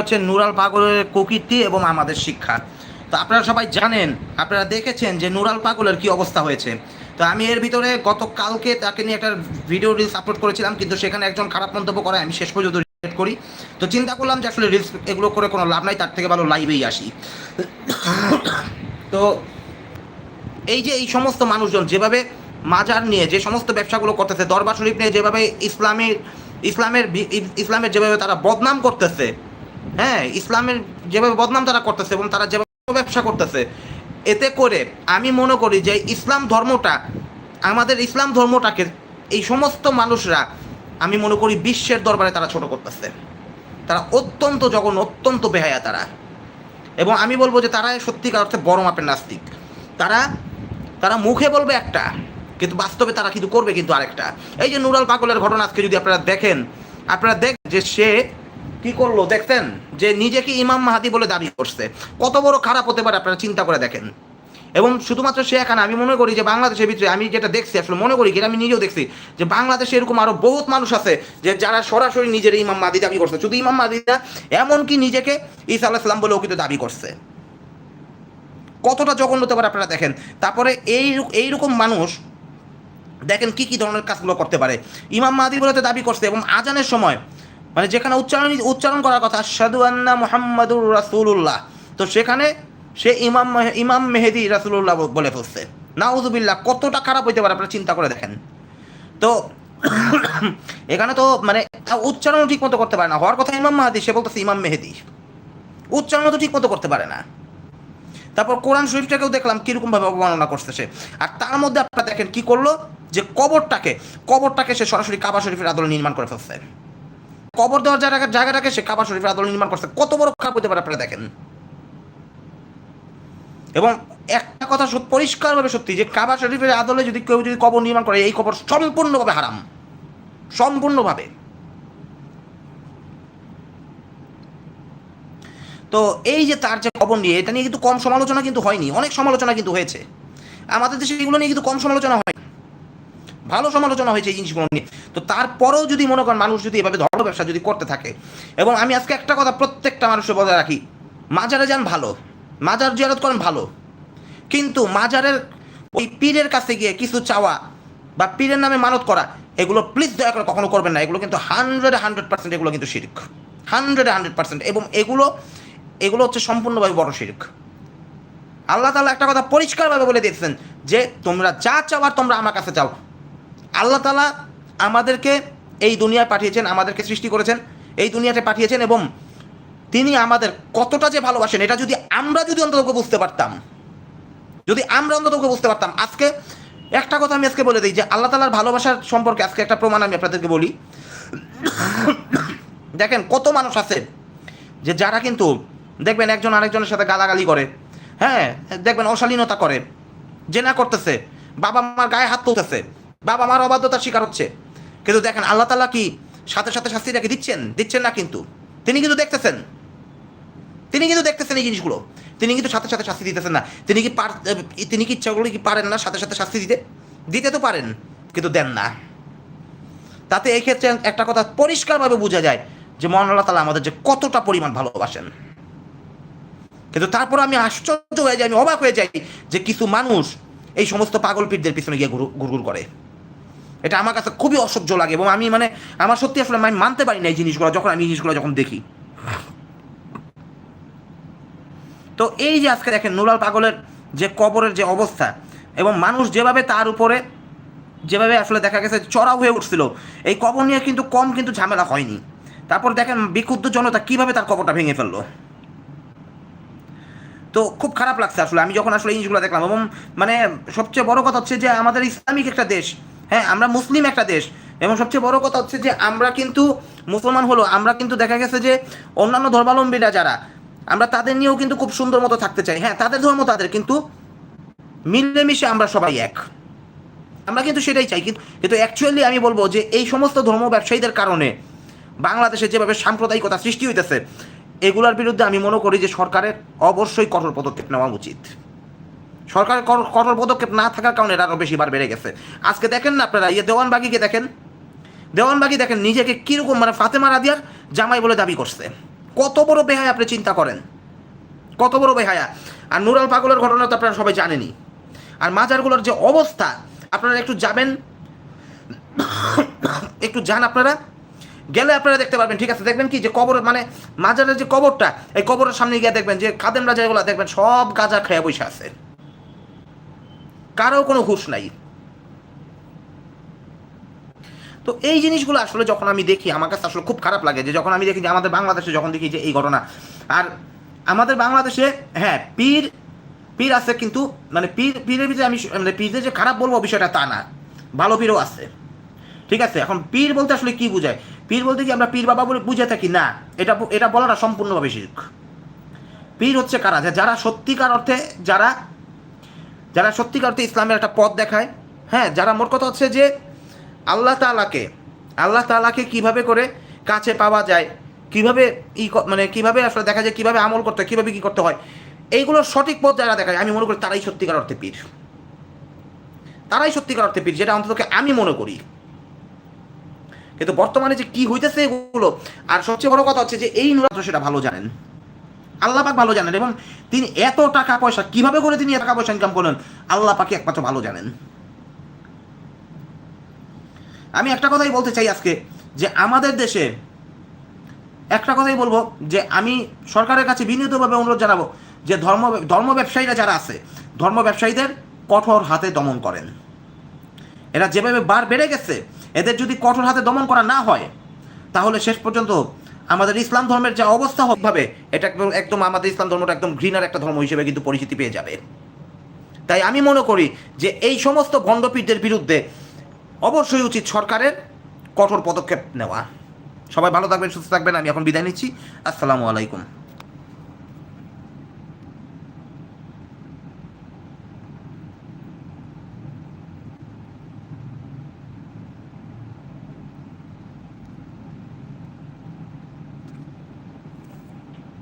হচ্ছে নুরাল পাগলের কুকীর্তি এবং আমাদের শিক্ষা। তো আপনারা সবাই জানেন, আপনারা দেখেছেন যে নুরাল পাগলের কি অবস্থা হয়েছে। তো আমি এর ভিতরে গতকালকে তাকে নিয়ে একটা ভিডিও রিলস আপলোড করেছিলাম, কিন্তু সেখানে একজন খারাপ মন্তব্য করে, আমি শেষ পর্যন্ত রিলেট করি। তো চিন্তা করলাম যে আসলে রিলস এগুলো করে কোনো লাভ নাই, তার থেকে ভালো লাইভেই আসি। তো এই যে এই সমস্ত মানুষজন যেভাবে মাজার নিয়ে, যে সমস্ত ব্যবসাগুলো করতেছে, দরবার শরীফ নিয়ে যেভাবে ইসলামের ইসলামের ইসলামের যেভাবে তারা বদনাম করতেছে হ্যাঁ ইসলামের যেভাবে বদনাম তারা করতেছে এবং তারা যেভাবে ব্যবসা করতেছে, এতে করে আমি মনে করি যে ইসলাম ধর্মটা, আমাদের ইসলাম ধর্মটাকে এই সমস্ত মানুষরা, আমি মনে করি বিশ্বের দরবারে তারা ছোট করতেছে। তারা অত্যন্ত জঘন্য, অত্যন্ত বেহায়া তারা। এবং আমি বলব যে তারা সত্যিকার অর্থে বড় মাপের নাস্তিক। তারা তারা মুখে বলবে একটা, কিন্তু বাস্তবে তারা কিন্তু করবে কিন্তু আরেকটা। এই যে নুরাল পাগলের ঘটনা আজকে যদি আপনারা দেখেন, আপনারা দেখ যে সে কি করল দেখছেন? যে নিজেকে ইমাম মাহাদি বলে দাবি করছে। কত বড় খারাপ হতে পারে, আপনারা চিন্তা করে দেখেন। এবং শুধুমাত্র সে এখানে আমি মনে করি যে বাংলাদেশের ভিতরে আমি যেটা দেখছি, আসলে মনে করি আমি নিজেও দেখছি, যে বাংলাদেশে এরকম আরও বহুত মানুষ আছে, যে যারা সরাসরি নিজের ইমাম মাদি দাবি করছে। শুধু ইমাম মাদিরা এমনকি নিজেকে ঈসা আল্লাহ সাল্লাম বলেও কিন্তু দাবি করছে। কতটা জঘন্য হতে পারে আপনারা দেখেন। তারপরে এই এইরকম মানুষ দেখেন কি কি ধরনের কাজগুলো করতে পারে। ইমাম মাহাদি বলে তো দাবি করছে এবং আজানের সময় মানে যেখানে উচ্চারণ উচ্চারণ করার কথা সাদু আন্না মোহাম্মদুর রাসুল্লাহ তো সেখানে সে ইমাম ইমাম মেহেদি রাসুল্লাহ বলে ফেলছে। নাউজুবিল্লাহ, কতটা খারাপ হইতে পারে আপনারা চিন্তা করে দেখেন। তো এখানে তো মানে উচ্চারণ ঠিক মতো করতে পারে না। হওয়ার কথা ইমাম মাহাদি, সে বলতেছে ইমাম মেহেদি। উচ্চারণ তো ঠিক মতো করতে পারে না। তারপর কোরআন শরীফটাকেও দেখলাম কীরকম ভাবে অবমাননা করছে সে। আর তার মধ্যে আপনারা দেখেন কি করল? যে কবরটাকে কবরটাকে সে সরাসরি কাবা শরীফের আদলে নির্মাণ করে ফেলছে। কবর দেওয়ার জায়গা জায়গাটাকে সে কাবা শরীফের আদলে নির্মাণ করছে। কত বড় খারাপ হতে পারে আপনারা দেখেন। এবং একটা কথা পরিষ্কারভাবে সত্যি যে কাবা শরীফের আদলে যদি কেউ যদি কবর নির্মাণ করে, এই কবর সম্পূর্ণভাবে হারাম। সম্পূর্ণভাবে। তো এই যে তার যে খবর নিয়ে, এটা নিয়ে কিন্তু কম সমালোচনা কিন্তু হয়নি। অনেক সমালোচনা কিন্তু হয়েছে। আমাদের দেশে এগুলো নিয়ে কিন্তু কম সমালোচনা ভালো সমালোচনা হয়েছে এই জিনিসগুলো নিয়ে। তো তারপরেও যদি মনে করেন মানুষ যদি এভাবে ধর্ম ব্যবসা যদি করতে থাকে, এবং আমি আজকে একটা কথা প্রত্যেকটা মানুষের বজায় রাখি, মাজারে যান ভালো, মাজার জিয়ারত করেন ভালো, কিন্তু মাজারের ওই পীরের কাছে গিয়ে কিছু চাওয়া বা পীরের নামে মানত করা, এগুলো প্লিজ দয়া করে কখনো করবেন না, এগুলো কিন্তু হান্ড্রেড হান্ড্রেড পার্সেন্ট এগুলো কিন্তু শিরিক। হান্ড্রেড হান্ড্রেড পার্সেন্ট এবং এগুলো এগুলো হচ্ছে সম্পূর্ণভাবে বড় শিরিক। আল্লাহ তাআলা একটা কথা পরিষ্কারভাবে বলে দিয়েছেন যে, তোমরা যা চাওয়ার তোমরা আমার কাছে চাও। আল্লাহ তালা আমাদেরকে এই দুনিয়ায় পাঠিয়েছেন, আমাদেরকে সৃষ্টি করেছেন, এই দুনিয়াতে পাঠিয়েছেন এবং তিনি আমাদের কতটা যে ভালোবাসেন, এটা যদি আমরা যদি অন্তত বুঝতে পারতাম, যদি আমরা অন্তত বুঝতে পারতাম, আজকে একটা কথা আমি আজকে বলে দিই যে আল্লাহ তালার ভালোবাসার সম্পর্কে আজকে একটা প্রমাণ আমি আপনাদেরকে বলি। দেখেন কত মানুষ আছে যে যারা কিন্তু দেখবেন একজন আরেকজনের সাথে গালাগালি করে হ্যাঁ দেখবেন অশালীনতা করে, জেনা করতেছে বাবা মার গায়ে হাত তুলতেছে বাবা মার অবাধ্যতার শিকার হচ্ছে। কিন্তু দেখেন, আল্লাহ তালা কি সাথে সাথে শাস্তি রেখে দিচ্ছেন? দিচ্ছেন না কিন্তু। তিনি কিন্তু দেখতেছেন। তিনি কিন্তু দেখতেছেন এই জিনিসগুলো। তিনি কিন্তু সাথে সাথে শাস্তি দিতেছেন না। তিনি কি পার তিনি কি ইচ্ছা করলে কি পারেন না সাথে সাথে শাস্তি দিতে? দিতে তো পারেন, কিন্তু দেন না। তাতে এই ক্ষেত্রে একটা কথা পরিষ্কারভাবে বোঝা যায় যে মহান আল্লাহ তালা আমাদের যে কতটা পরিমাণ ভালোবাসেন। কিন্তু তারপর আমি আশ্চর্য হয়ে যাই, আমি অবাক হয়ে যাই যে কিছু মানুষ এই সমস্ত পাগল পীরদের পিছনে গিয়ে গুরগুর করে। এটা আমার কাছে খুবই অসহ্য লাগে এবং আমি মানে আমার সত্যি আসলে আমি মানতে পারি না এই জিনিসগুলো, যখন আমি জিনিসগুলো যখন দেখি। তো এই যে আজকে দেখেন নুরাল পাগলের যে কবরের যে অবস্থা এবং মানুষ যেভাবে তার উপরে যেভাবে আসলে দেখা গেছে চড়াও হয়ে উঠছিল, এই কবর নিয়ে কিন্তু কম কিন্তু ঝামেলা হয়নি। তারপর দেখেন বিক্ষুব্ধ জনতা কীভাবে তার কবরটা ভেঙে ফেলল। তো খুব খারাপ লাগছে আসলে। আমি যখন আসলে এই জিনিসগুলো দেখলাম এবং মানে সবচেয়ে বড় কথা হচ্ছে যে আমাদের ইসলামিক একটা দেশ হ্যাঁ আমরা মুসলিম একটা দেশ। এবং সবচেয়ে বড় কথা হচ্ছে যে আমরা কিন্তু মুসলমান হলো, আমরা কিন্তু দেখা গেছে যে অন্যান্য ধর্মাবলম্বীরা যারা, আমরা তাদের নিয়েও কিন্তু খুব সুন্দর মতো থাকতে চাই। হ্যাঁ তাদের ধর্ম তাদের, কিন্তু মিলেমিশে আমরা সবাই এক। আমরা কিন্তু সেটাই চাই, কিন্তু কিন্তু অ্যাকচুয়ালি আমি বলব যে এই সমস্ত ধর্ম ব্যবসায়ীদের কারণে বাংলাদেশে যেভাবে সাম্প্রদায়িকতা সৃষ্টি হইতেছে, এগুলোর বিরুদ্ধে আমি মনে করি যে সরকারের অবশ্যই কঠোর পদক্ষেপ নেওয়া উচিত। সরকারের কঠোর- পদক্ষেপ না থাকার কারণে এটা আরও বেশি বার বেড়ে গেছে। আজকে দেখেন না আপনারা ইয়ে দেওয়ানবাগিকে দেখেন। দেওয়ানবাগি দেখেন, নিজেকে কীরকম মানে ফাতেমা রাদিয়ার জামাই বলে দাবি করছে। কত বড় বেহায়া আপনি চিন্তা করেন? কত বড় বেহায়া। আর নুরাল পাগলের ঘটনা তো আপনারা সবাই জানেনই। আর মাজারগুলোর যে অবস্থা, আপনারা একটু যাবেন। একটু যান আপনারা। গেলে আপনারা দেখতে পারবেন, ঠিক আছে? দেখবেন কি যে কবর মানে মাজারের যে কবরটা, এই কবরের সামনে গিয়ে দেখবেন যে কাদেম রাজা এগুলো দেখবেন সব গাজা খেয়ে বসে আছে। কারও কোনো হুঁশ নাই। তো এই জিনিসগুলো আসলে যখন আমি দেখি, আমার কাছে আসলে খুব খারাপ লাগে যে যখন আমি দেখি যে আমাদের বাংলাদেশে যখন দেখি যে এই ঘটনা, আর আমাদের বাংলাদেশে হ্যাঁ পীর পীর আছে কিন্তু মানে পীর, পীরের ভিতরে আমি মানে পীরদের যে খারাপ বলব বিষয়টা তা না। ভালো পীরও আছে। ঠিক আছে? এখন পীর বলতে আসলে কি বোঝায়? পীর বলতে কি আমরা পীর বাবা বলে বুঝে থাকি? না। এটা এটা বলাটা সম্পূর্ণভাবে শিখ পীর হচ্ছে কারা? যারা সত্যিকার অর্থে যারা যারা সত্যিকার অর্থে ইসলামের একটা পথ দেখায় হ্যাঁ যারা মোট কথা হচ্ছে যে আল্লাহ তালাকে আল্লাহ তালাকে কীভাবে করে কাছে পাওয়া যায়, কীভাবে ই মানে কীভাবে আসলে দেখা যায়, কীভাবে আমল করতে হয়, কীভাবে কী করতে হয় এইগুলোর সঠিক পথ যারা দেখায়, আমি মনে করি তারাই সত্যিকার অর্থে পীর। তারাই সত্যিকার অর্থে পীর, যেটা অন্ততকে আমি মনে করি। কিন্তু বর্তমানে যে কি হইতেছে এগুলো, আর সবচেয়ে বড় কথা হচ্ছে যে এই নুরাত্র সেটা ভালো জানেন। আল্লাহ পাক ভালো জানেন এবং তিনি এত টাকা পয়সা কীভাবে করে তিনি টাকা পয়সা ইনকাম করলেন? আল্লাহ পাকে একমাত্র ভালো জানেন। আমি একটা কথাই বলতে চাই আজকে, যে আমাদের দেশে একটা কথাই বলব, যে আমি সরকারের কাছে বিনীতভাবে অনুরোধ জানাব, যে ধর্ম ধর্ম ব্যবসায়ীরা যারা আছে, ধর্ম ব্যবসায়ীদের কঠোর হাতে দমন করেন। এরা যেভাবে বার বেড়ে গেছে, এদের যদি কঠোর হাতে দমন করা না হয়, তাহলে শেষ পর্যন্ত আমাদের ইসলাম ধর্মের যা অবস্থা হবে এটা একদম একদম আমাদের ইসলাম ধর্মটা একদম ঘৃণার একটা ধর্ম হিসেবে কিন্তু পরিচিতি পেয়ে যাবে। তাই আমি মনে করি যে এই সমস্ত ভণ্ডপীঠদের বিরুদ্ধে অবশ্যই উচিত সরকারের কঠোর পদক্ষেপ নেওয়া। সবাই ভালো থাকবেন, সুস্থ থাকবেন, আমি এখন বিদায় নিচ্ছি। আসসালামু আলাইকুম।